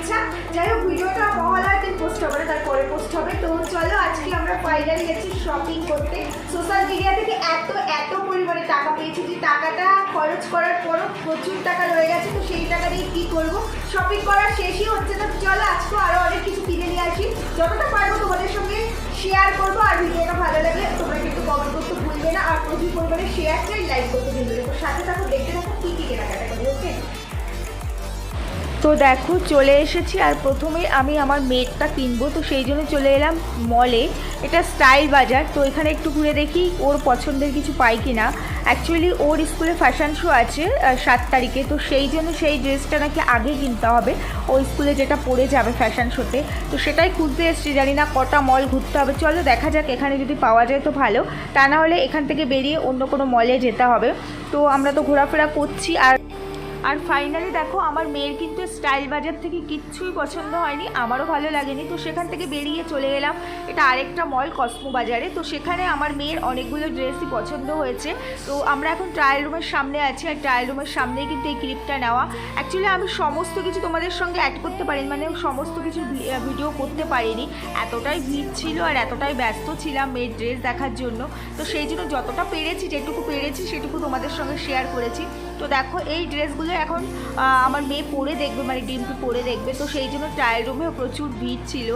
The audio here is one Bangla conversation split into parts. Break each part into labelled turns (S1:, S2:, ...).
S1: শুভেচ্ছা যাই হোক, ভিডিওটা মহালয়ার দিন পোস্ট হবে তারপরে পোস্ট হবে। তো চলো, আজকে আমরা ফাইনালি গেছি শপিং করতে। সোশ্যাল মিডিয়া থেকে এত এত পরিমাণে টাকা পেয়েছি যে টাকাটা খরচ করার পরও প্রচুর টাকা রয়ে গেছে, তো সেই টাকা দিয়ে কী করব? শপিং করার শেষই হচ্ছে না। চলো, আজকে আরও অনেক কিছু কিনে নিয়ে আসি। যতটা পারব তোমাদের সঙ্গে শেয়ার করব, আর ভিডিওটা ভালো লাগলে তোমরা কিন্তু কমেন্ট করতে ভুলবে না। আর প্রচুর পরিমাণে শেয়ার চাই লাইক করতে ভুলবে না। সাথে থাকো, দেখতে থাকো, কী কী কেনাকাটা করি তো দেখো, চলে এসেছি আর প্রথমে আমি আমার মেটটা কিনবো। তো সেই জন্য চলে এলাম মলে এটা স্টাইল বাজার, তো এখানে একটু ঘুরে দেখি ওর পছন্দের কিছু পাই কি না অ্যাকচুয়ালি ওর স্কুলে ফ্যাশন শো আছে সাত তারিখে। তো সেই জন্য সেই ড্রেসটা নাকি আগে কিনতে হবে। ওই স্কুলে যেটা পরে যাবে ফ্যাশন শোতে তো সেটাই খুঁজতে এসেছি, জানি না কটা মল ঘুরতে হবে। চলো দেখা যাক, এখানে যদি পাওয়া যায় তো ভালো। তা না হলে এখান থেকে বেরিয়ে অন্য কোনো মলে যেতে হবে। তো আমরা তো ঘোরাফেরা করছি আর আর ফাইনালি দেখো, আমার মেয়ের কিন্তু স্টাইল বাজার থেকে কিচ্ছুই পছন্দ হয়নি, আমারও ভালো লাগেনি। তো সেখান থেকে বেরিয়ে চলে এলাম, এটা আরেকটা মল কসমো বাজারে। তো সেখানে আমার মেয়ের অনেকগুলো ড্রেসই পছন্দ হয়েছে। তো আমরা এখন ট্রায়াল রুমের সামনে আছি, আর ট্রায়াল রুমের সামনেই কিন্তু এই ক্লিপটা নেওয়া। অ্যাকচুয়ালি আমি সমস্ত কিছু তোমাদের সঙ্গে অ্যাড করতে পারিনি মানে সমস্ত কিছু ভিডিও করতে পারিনি। এতটাই ভিড় ছিল আর এতটাই ব্যস্ত ছিলাম মেয়ের ড্রেস দেখার জন্য। তো সেই জন্য যতটা পেরেছি, যেটুকু পেরেছি, সেটুকু তোমাদের সঙ্গে শেয়ার করেছি। তো দেখো, এই ড্রেসগুলো এখন আমার মেয়ে পরে দেখবে মানে ডিম্পি পরে দেখবে। তো সেই জন্য ট্রায়াল রুমেও প্রচুর ভিড় ছিল,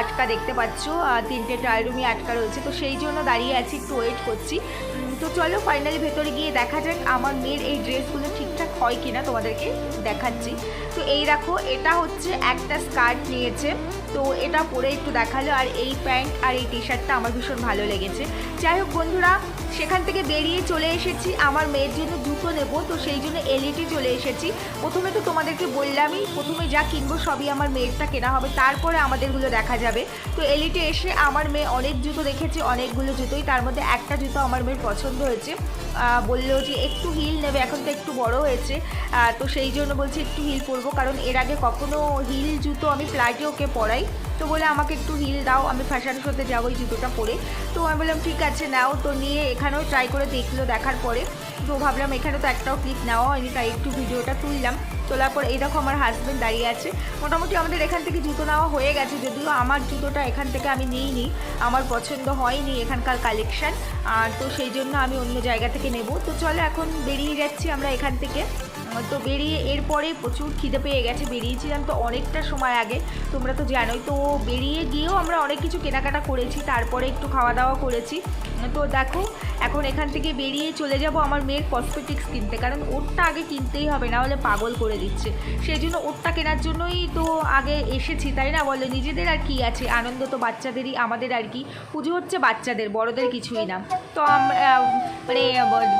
S1: আটকা দেখতে পাচ্ছ তিনটে ট্রায়াল রুমে আটকা রয়েছে। তো সেই জন্য দাঁড়িয়ে আছি, একটু ওয়েট করছি। তো চলো ফাইনালি ভেতরে গিয়ে দেখা যাক, আমার মেয়ের এই ড্রেসগুলো ঠিকঠাক হয় কিনা তোমাদেরকে দেখাচ্ছি। তো এই দেখো, এটা হচ্ছে একটা স্কার্ট নিয়েছে। তো এটা পরে একটু দেখাল, আর এই প্যান্ট আর এই টি শার্টটা আমার ভীষণ ভালো লেগেছে। যাই হোক বন্ধুরা সেখান থেকে বেরিয়ে চলে এসেছি। আমার মেয়ের জন্য জুতো নেব, তো সেই জন্য এলইটি চলে এসেছি। প্রথমে তো তোমাদেরকে বললামই, প্রথমে যা কিনবো সবই আমার মেয়েরটা কেনা হবে, তারপরে আমাদেরগুলো দেখা যাবে। তো এলইটি এসে আমার মেয়ে অনেক জুতো দেখেছে, অনেকগুলো জুতোই, তার মধ্যে একটা জুতো আমার মেয়ের পছন্দ হয়েছে। বলল যে একটু হিল নেবে, এখন তো একটু বড় হয়েছে। তো সেই জন্য বলছি একটু হিল পরবো, কারণ এর আগে কখনো হিল জুতো আমি ফ্লাইটে ওকে পরাই। তো বলে আমাকে একটু হিল দাও, আমি ফ্যাশন শোতে যাব এই জুতোটা পরে। তো আমি বললাম, ঠিক আছে, নাও। তো নিয়ে এখানেও ট্রাই করে দেখল দেখার পরে। তো ভাবলাম, এখানে তো একটাও ক্লিপ নেওয়া হয়নি তাই একটু ভিডিওটা তুললাম। তোলার পর এই দেখো আমার হাজব্যান্ড দাঁড়িয়ে আছে। মোটামুটি আমাদের এখান থেকে জুতো নেওয়া হয়ে গেছে, যদিও আমার জুতোটা এখান থেকে আমি নিইনি। আমার পছন্দ হয়নি এখানকার কালেকশান আর তো সেই জন্য আমি অন্য জায়গা থেকে নেব। তো চলো, এখন বেরিয়ে যাচ্ছি আমরা এখান থেকে। তো বেরিয়ে এরপরে প্রচুর খিদে পেয়ে গেছে, বেরিয়েছিলাম তো অনেকটা সময় আগে। তোমরা তো জানোই, তো বেরিয়ে গিয়েও আমরা অনেক কিছু কেনাকাটা করেছি, তারপরে একটু খাওয়া দাওয়া করেছি। তো দেখো, এখন এখান থেকে বেরিয়ে চলে যাব আমার মেয়ের কসমেটিক্স কিনতে, কারণ ওরটা আগে কিনতেই হবে, না হলে পাগল করে দিচ্ছে। সেই জন্য ওরটা কেনার জন্যই তো আগে এসেছি, তাই না বলো? নিজেদের আর কি আছে? আনন্দ তো বাচ্চাদেরই, আমাদের আর কি। পুজো হচ্ছে বাচ্চাদের, বড়দের কিছুই না। তো মানে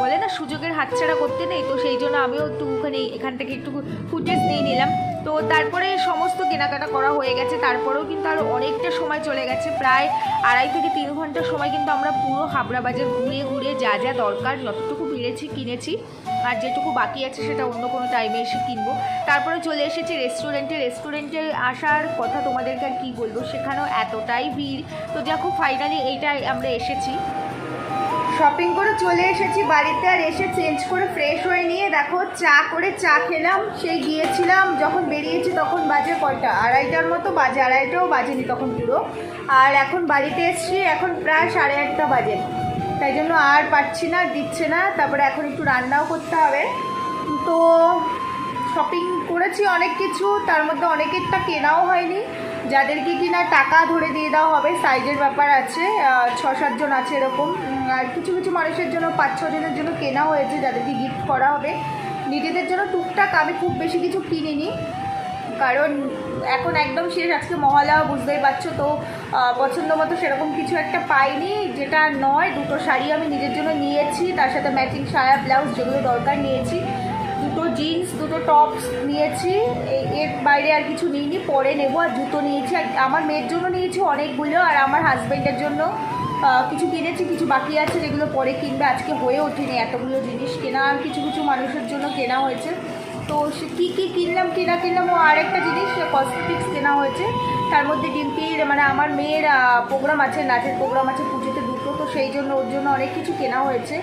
S1: বলে না, সুযোগের হাতছাড়া করতে নেই, তো সেই জন্য আমিও একটুখানি এখান থেকে একটু ফুটেজ নিয়ে নিলাম। তো তারপরে সমস্ত কেনাকাটা করা হয়ে গেছে। তারপরেও কিন্তু আরও অনেকটা সময় চলে গেছে। প্রায় আড়াই থেকে তিন ঘণ্টা সময় কিন্তু আমরা পুরো হাবড়া বাজার ঘুরে ঘুরে যা যা দরকার, যতটুকু পেরেছি কিনেছি। আর যেটুকু বাকি আছে সেটা অন্য কোনো টাইমে এসে কিনবো। তারপরে চলে এসেছি রেস্টুরেন্টে রেস্টুরেন্টে আসার কথা তোমাদেরকে আর কী বলব? সেখানেও এতটাই ভিড়। তো দেখো ফাইনালি এইটাই আমরা এসেছি। শপিং করে চলে এসেছি বাড়িতে আর এসে চেঞ্জ করে ফ্রেশ হয়ে নিয়ে দেখো চা করে চা খেলাম। সেই গিয়েছিলাম যখন বেরিয়েছি তখন বাজে কয়টা? আড়াইটার মতো বাজে, আড়াইটাও বাজেনি তখন পুরো। আর এখন বাড়িতে এসছি, এখন প্রায় সাড়ে আটটা বাজে। তাই জন্য আর পাচ্ছি না, দিচ্ছে না। তারপরে এখন একটু রান্নাও করতে হবে। তো শপিং করেছি অনেক কিছু, তার মধ্যে অনেকেরটা কেনাও হয়নি। যাদেরকে কিনা টাকা ধরে দিয়ে দেওয়া হবে সাইজের ব্যাপার আছে ছ সাতজন আছে এরকম। আর কিছু কিছু মানুষের জন্য, পাঁচ ছজনের জন্য কেনা হয়েছে, যাদেরকে গিফট করা হবে। নিজেদের জন্য টুকটাক আমি খুব বেশি কিছু কিনিনি। কারণ এখন একদম শেষ, আজকে মহালয়া বুঝতেই পারছ তো পছন্দ মতো সেরকম কিছু একটা পাইনি, যেটা নয়, দুটো শাড়ি আমি নিজের জন্য নিয়েছি, তার সাথে ম্যাচিং সায়া ব্লাউজ যেগুলো দরকার নিয়েছি। দুটো জিন্স দুটো টপস নিয়েছি এর বাইরে আর কিছু নিইনি, পরে নেব আর জুতো নিয়েছি। আর আমার মেয়ের জন্য নিয়েছি অনেকগুলো, আর আমার হাজব্যান্ডের জন্য কিছু কিনেছি, কিছু বাকি আছে, যেগুলো পরে কিনবে। আজকে হয়ে ওঠেনি এতগুলো জিনিস কেনা, আর কিছু কিছু মানুষের জন্য কেনা হয়েছে। তো সে কী কী কিনলাম, কিনা কিনলাম ও আরেকটা জিনিস কসমেটিক্স কেনা হয়েছে। তার মধ্যে ডিম্পির মানে আমার মেয়ের প্রোগ্রাম আছে, নাচের প্রোগ্রাম আছে পুজোতে দুটো, তো সেই জন্য, ওর জন্য অনেক কিছু কেনা হয়েছে।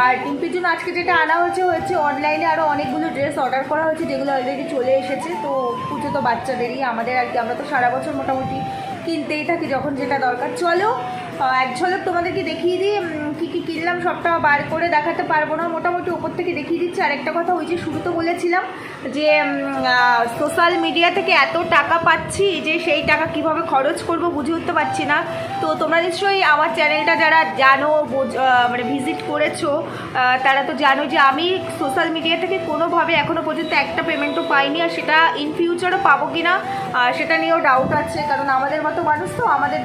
S1: আর ডিম্পির জন্য আজকে যেটা আনা হয়েছে হচ্ছে অনলাইনে আরও অনেকগুলো ড্রেস অর্ডার করা হয়েছে, যেগুলো অলরেডি চলে এসেছে। তো পুজো তো বাচ্চাদেরই, আমাদের আর কি, আমরা তো সারা বছর মোটামুটি কিনতেই থাকি, যখন যেটা দরকার। চলো এক ঝলক তোমাদেরকে দেখিয়ে দিই কী কী কিনলাম সবটা বার করে দেখাতে পারব না। মোটামুটি ওপর থেকে দেখিয়ে দিচ্ছি। আর একটা কথা, ওই যে শুরু তো বলেছিলাম যে সোশ্যাল মিডিয়া থেকে এত টাকা পাচ্ছি যে, সেই টাকা কীভাবে খরচ করব বুঝে উঠতে পারছি না। তো তোমরা নিশ্চয়ই আমার চ্যানেলটা যারা জানো মানে ভিজিট করেছ তারা তো জানো যে, আমি সোশ্যাল মিডিয়া থেকে কোনোভাবে এখনও পর্যন্ত একটা পেমেন্টও পাইনি আর সেটা ইন ফিউচারও পাবো কি না সেটা নিয়েও ডাউট আছে। কারণ আমাদের মতো মানুষ তো আমাদের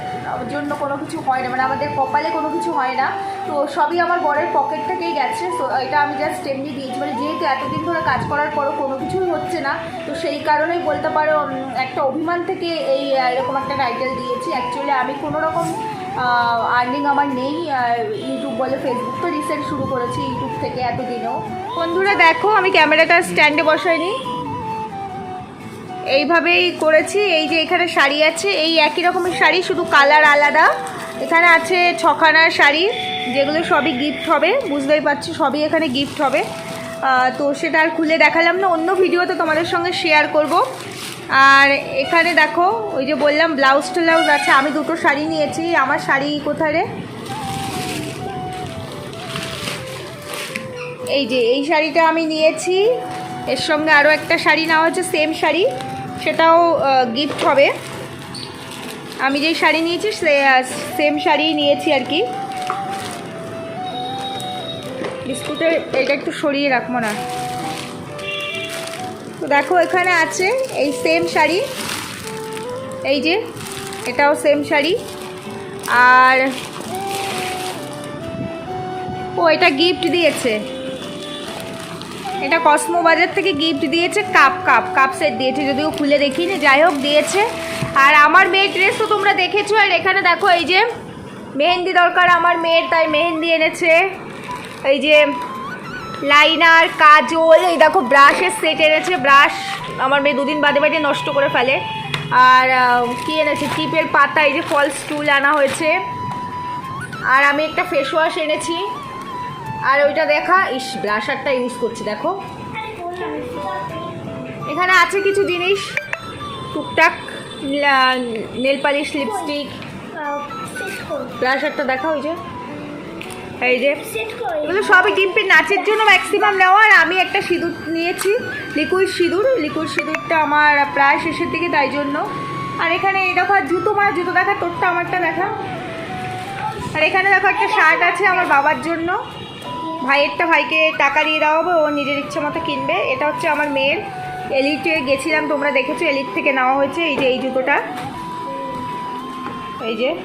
S1: জন্য কোনো কিছু হয় না মানে আমাদের কপালে কোনো কিছু হয় না। তো সবই আমার বরের পকেট থেকেই গেছে। তো এটা আমি জাস্ট এমনি দিয়েছি। মানে যেহেতু এতদিন ধরে কাজ করার পরও কোনো কিছুই হচ্ছে না, তো সেই কারণেই বলতে পারো একটা অভিমান থেকে এই এরকম একটা টাইটেল দিয়েছি। অ্যাকচুয়ালি আমি কোনো রকম আর্নিং আমার নেই ইউটিউব বলে ফেসবুক তো রিসেন্ট শুরু করেছি ইউটিউব থেকে এতদিনেও। বন্ধুরা, দেখো, আমি ক্যামেরাটা স্ট্যান্ডে বসাইনি। এইভাবেই করেছি। এই যে এখানে শাড়ি আছে, এই একই রকমের শাড়ি, শুধু কালার আলাদা। এখানে আছে ছখানার শাড়ি। যেগুলো সবই গিফট হবে, বুঝতেই পারছি, সবই এখানে গিফট হবে। তো সেটা আর খুলে দেখালাম না, অন্য ভিডিওতে তোমাদের সঙ্গে শেয়ার করব। আর এখানে দেখো, ওই যে বললাম ব্লাউজ ট্লাউজ আছে, আমি দুটো শাড়ি নিয়েছি, আমার শাড়ি কোথায় এই যে, এই শাড়িটা আমি নিয়েছি, এর সঙ্গে আরও একটা শাড়ি নেওয়া হচ্ছে সেম শাড়ি, সেটাও গিফট হবে। আমি যেই শাড়ি নিয়েছি সেম শাড়ি নিয়েছি আর কি। বিস্কুটের এটা একটু সরিয়ে রাখব না তো দেখো এখানে আছে এই সেম শাড়ি। এই যে, এটাও সেম শাড়ি। আর ও, এটা গিফট দিয়েছে। এটা কসমো বাজার থেকে গিফট দিয়েছে কাপ কাপ কাপ সেট দিয়েছে, যদিও খুলে দেখিনি, যাই হোক দিয়েছে। আর আমার মেয়ের ড্রেস তো তোমরা দেখেছ, আর এখানে দেখো এই যে, মেহেন্দি দরকার আমার মেয়ের, তাই মেহেন্দি এনেছে। এই যে লাইনার কাজল এই দেখো ব্রাশের সেট এনেছে। ব্রাশ আমার মেয়ে দুদিন বাদে বাদে নষ্ট করে ফেলে। আর কি এনেছে? টিপের পাতা এই যে ফলস টুল আনা হয়েছে। আর আমি একটা ফেস ওয়াশ এনেছি। আর ওইটা দেখা ইস ব্রাশারটা ইউজ করছি দেখো। এখানে আছে কিছু জিনিস? টুকটাক নেল পালিশ লিপস্টিক ব্রাশারটা দেখা ওই যে। এই যে, এগুলো সবই ডিম্পির নাচের জন্য ম্যাক্সিমাম নেওয়া। আর আমি একটা সিঁদুর নিয়েছি, লিকুইড সিঁদুর। লিকুইড সিঁদুরটা আমার প্রায় শেষের দিকে, তাই জন্য। আর এখানে এই দেখো জুতো মারা জুতো দেখা তোরটা আমারটা দেখা। আর এখানে দেখো, একটা শার্ট আছে আমার বাবার জন্য। ভাইয়েরটা ভাইকে টাকা দিয়ে দেওয়া হবে, ও নিজের ইচ্ছে মতো কিনবে। এটা হচ্ছে আমার মেয়ের। এলিটে গেছিলাম, তোমরা দেখেছ, এলিট থেকে নেওয়া হয়েছে এই যে, এই জুতোটা। এই যে,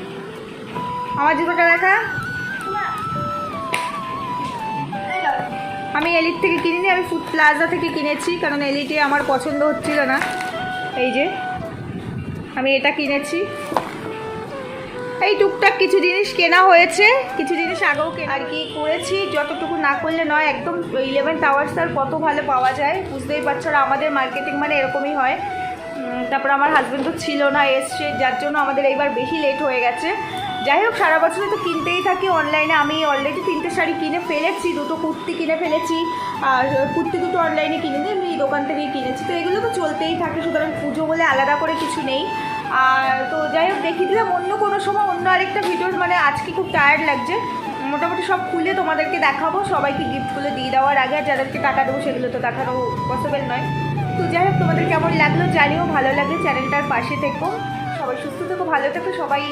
S1: আমার জুতোটা দেখা। আমি এলিট থেকে কিনিনি, আমি ফুড প্লাজা থেকে কিনেছি, কারণ এলিটে আমার পছন্দ হচ্ছিল না। এই যে, আমি এটা কিনেছি। এই টুকটাক কিছু জিনিস কেনা হয়েছে, কিছু জিনিস আগেও কেনা। আর কি করেছি, যতটুকু না করলে নয়, একদম ইলেভেন টাওয়ার্স আর কত ভালো পাওয়া যায়, বুঝতেই পারছ। আমাদের মার্কেটিং মানে এরকমই হয়। তারপর আমার হাজব্যান্ড তো ছিল না, এসছে, যার জন্য আমাদের এইবার বেশি লেট হয়ে গেছে। যাই হোক, সারা বছরে তো কিনতেই থাকি অনলাইনে আমি অলরেডি তিনটে শাড়ি কিনে ফেলেছি, দুটো কুর্তি কিনে ফেলেছি, আর কুর্তি দুটো অনলাইনে কিনে দিই আমি এই দোকান থেকেই কিনেছি। তো এগুলো তো চলতেই থাকে, সুতরাং পুজো বলে আলাদা করে কিছু নেই। আর তো যাই হোক দেখিয়ে দিলাম, অন্য কোনো সময় অন্য আরেকটা ভিডিও মানে আজকে খুব টায়ার্ড লাগছে। মোটামুটি সব খুলে তোমাদেরকে দেখাবো, সবাইকে গিফটগুলো দিয়ে দেওয়ার আগে, আর যাদেরকে টাকা দেবো সেগুলো তো দেখানো পসিবল নয়। তো যাই হোক, তোমাদের কেমন লাগল জানিও, ভালো লাগে চ্যানেলটার পাশে থেকো। সবাই সুস্থ থেকো, ভালো থেকো, সবাই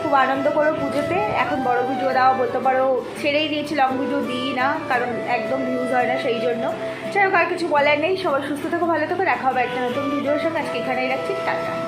S1: খুব আনন্দ করো পুজোতে। এখন বড় পুজো দাও বলতে পারো ছেড়েই দিয়েছি, লং ভিডিও দিই না, কারণ একদম ভিউজ হয় না সেই জন্য। যাই হোক, আর কিছু বলার নেই, সবাই সুস্থ থাকো, ভালো থাকো, দেখা হবে একটা নতুন ভিডিওর সঙ্গে। আজকে এখানেই রাখছি, টাটা।